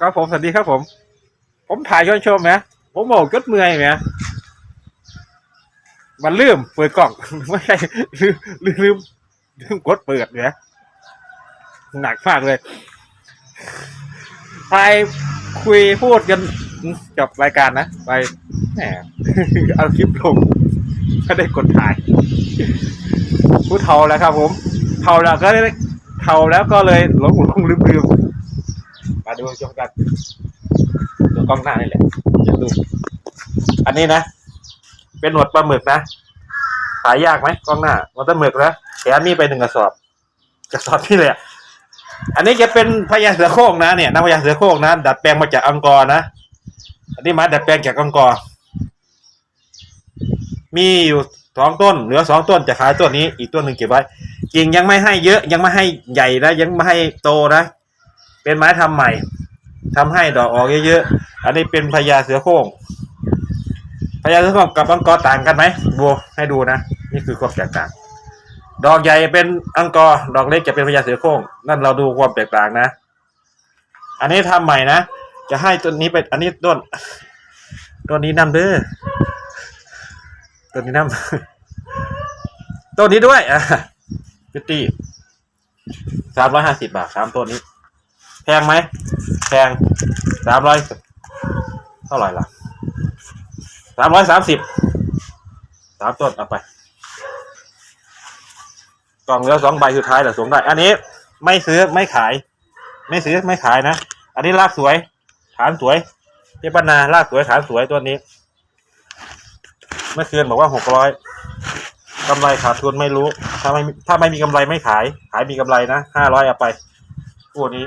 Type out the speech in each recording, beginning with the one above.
ครับผมสวัสดีครับผม ผมถ่ายย้อนชมไหมผมบอกกดเมื่อยไหมมันลืมเปิดกล่องไม่ใช่ลืมลืมลืมลืมกดเปิดเนี่ยหนักมากเลยถ่ายคุยพูดกันจบรายการนะไปแหมเอาคลิปลงก็ได้กดถ่ายพูดเทาแล้วครับผมเทาแล้วก็ได้เทาแล้วก็เลยหลงหลงลืมลืม ดูชมกันดูกล้องหน้านี่แหละอย่าดูอันนี้นะ เป็นหนวดปลาหมึกนะขายยากไหมกล้องหน้าหนวดปลาหมึกนะแถมมีไปหนึ่งกระสอบกระสอบที่เลยอะอันนี้จะเป็นพญาเสือโคร่งนะเนี่ยนักพญาเสือโคร่งนะดัดแปลงมาจากอังกอร์นะอันนี้มาดัดแปลงจากอังกอร์มีอยู่สองต้นเหลือสองต้นจะขายต้นนี้อีกต้นหนึ่งเก็บไว้กิ่งยังไม่ให้เยอะยังไม่ให้ใหญ่นะยังไม่ให้โตนะ เป็นไม้ทำใหม่ทำให้ดอกออกเยอะๆอันนี้เป็นพญาเสือโคร่งพญาเสือโคร่งกับอังกอร์ต่างกันไหมบัวให้ดูนะนี่คือความแตกต่าง ดอกใหญ่เป็นอังกอร์ดอกเล็กจะเป็นพญาเสือโคร่งนั่นเราดูความแตกต่างนะ อันนี้ทำใหม่นะจะให้ต้นนี้เป็นอันนี้ต้นต้นนี้นำเด้อตัวนี้น้ำตัวนี้ด้วยอะพิตตี้สามร้อยห้าสิบบาทสามตัวนี้ พงไหมแพงสามร้อยเท่าไหร่ล่ะสามร้อยสามสิบสามต้นเอาไป กล่องเหลือสองใบสุดท้ายแต่ส่งได้ อันนี้ไม่ซื้อไม่ขาย ไม่ซื้อไม่ขายนะ อันนี้รากสวย ฐานสวยเจ๊ปนารากสวยฐานสวยตัวนี้ เมื่อคืนบอกว่าหกร้อยกำไรขาดทุนไม่รู้ ถ้าไม่ถ้าไม่มีกำไรไม่ขาย ขายมีกำไรนะห้าร้อยเอาไปพวกนี้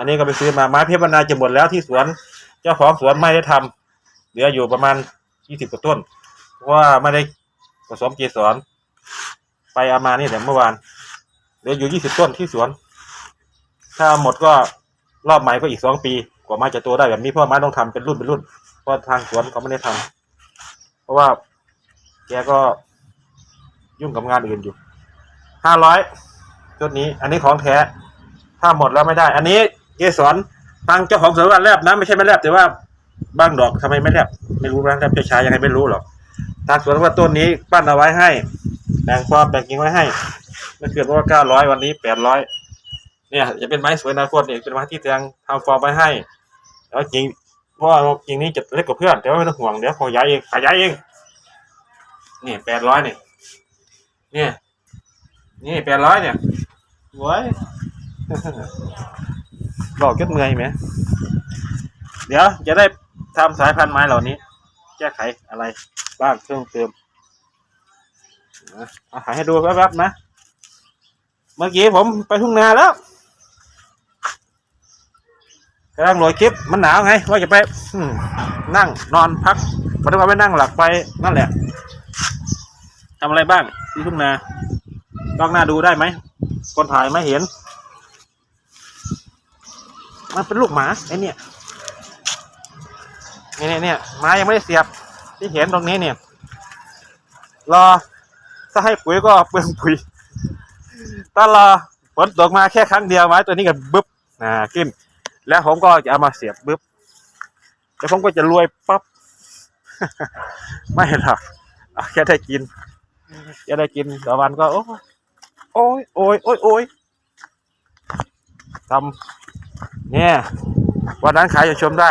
อันนี้ก็ไปซื้อมาไม้เพชรบรรณาจะหมดแล้วที่สวน เจ้าของสวนไม่ได้ทำเหลืออยู่ประมาณยี่สิบกว่าต้น เพราะว่าไม่ได้ผสมเกสรไปเอามานี่แต่เมื่อวานเหลืออยู่ยี่สิบต้นที่สวน ถ้าหมดก็รอบใหม่ก็อีกสองปี กว่าไม้จะโตได้แบบนี้เพราะไม้ต้องทำเป็นรุ่นเป็นรุ่น เพราะทางสวนเขาไม่ได้ทำเพราะว่าแกก็ยุ่งกับงานอื่นอยู่ห้าร้อยชุดนี้ อันนี้ของแท้ ถ้าหมดแล้วไม่ได้ อันนี้ เกสรทางเจ้าของสวนว่าแลบนะไม่ใช่ไม่แลบแต่ว่าบ้างดอกทำไมไม่แลบไม่รู้นะแลบช้าๆยังไงไม่รู้หรอกทางสวนว่าต้นนี้ปั้นเอาไว้ให้แบ่งฟอร์มแบ่งกิ่งไว้ให้เมื่อคืนว่าเก้าร้อยวันนี้แปดร้อยเนี่ยจะเป็นไม้สวยนาคตเนี่ยเป็นไม้ที่แตงทำฟอร์มไว้ให้แล้วกิ่งเพราะว่ากิ่งนี้จะเล็กกว่าเพื่อนแต่ว่าไม่ต้องห่วงเดี๋ยวขยายเองขยายเองนี่แปดร้อยเนี่ยเนี่ยนี่แปดร้อยเนี่ยโว้ย บอกเก็ดเมื่อยไหม เดี๋ยวจะได้ทำสายพันธุ์ไม้เหล่านี้ แก้ไขอะไรบ้างเพิ่มเติมเอาถ่ายให้ดูแป๊บๆนะ เมื่อกี้ผมไปทุ่งนาแล้วกำลังโหลดคลิปมันหนาวไง ว่าจะไปนั่งนอนพักพอดีว่าไปนั่งหลักไปนั่นแหละทำอะไรบ้างที่ทุ่งนากล้องหน้าดูได้ไหมคนถ่ายไม่เห็น มันเป็นลูกหมาไอเนี่ยเนี่ยเนี่ยไม้ยังไม่ได้เสียบ ที่เห็นตรงนี้เนี่ย รอ ถ้าให้ปุ๋ยก็เปลืองปุ๋ยถ้ารอฝนตกมาแค่ครั้งเดียวไม้ตัวนี้ก็บึ๊บอ่าขึ้น แล้วผมก็จะเอามาเสียบบึ๊บแล้วผมก็จะรวยปั๊บไม่หรอกแค่ได้กินแค่ได้กินต่อวันก็ โอ้ยโอ้ยโอ้ยโอ้ยโอ้ยทำ เนี่ยวันนั้นขายจะชมได้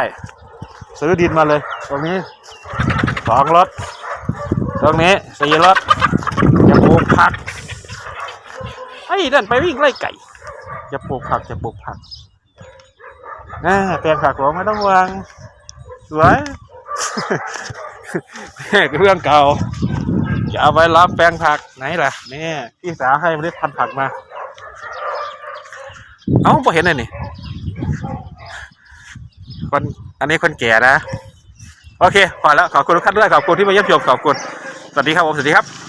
ซื้อดินมาเลย ตรงนี้สองรถ ตรงนี้สี่รถจะปลูกผักไอ้นั่นไปวิ่งไล่ไก่จะปลูกผักจะปลูกผักน่าแปลงผักหลวงไม่ต้องวางสวยแม่เรื่องเก่าจะเอาไว้รับแปลงผักไหนล่ะนี่พี่สาวให้เมล็ดพันธุ์ผักมา เอ้าพอเห็นเลยนี่คนอันนี้คนแก่นะ โอเคพอแล้วขอบคุณทุกท่านด้วยขอบคุณที่มาเยี่ยมชมขอบคุณ สวัสดีครับผมสวัสดีครับ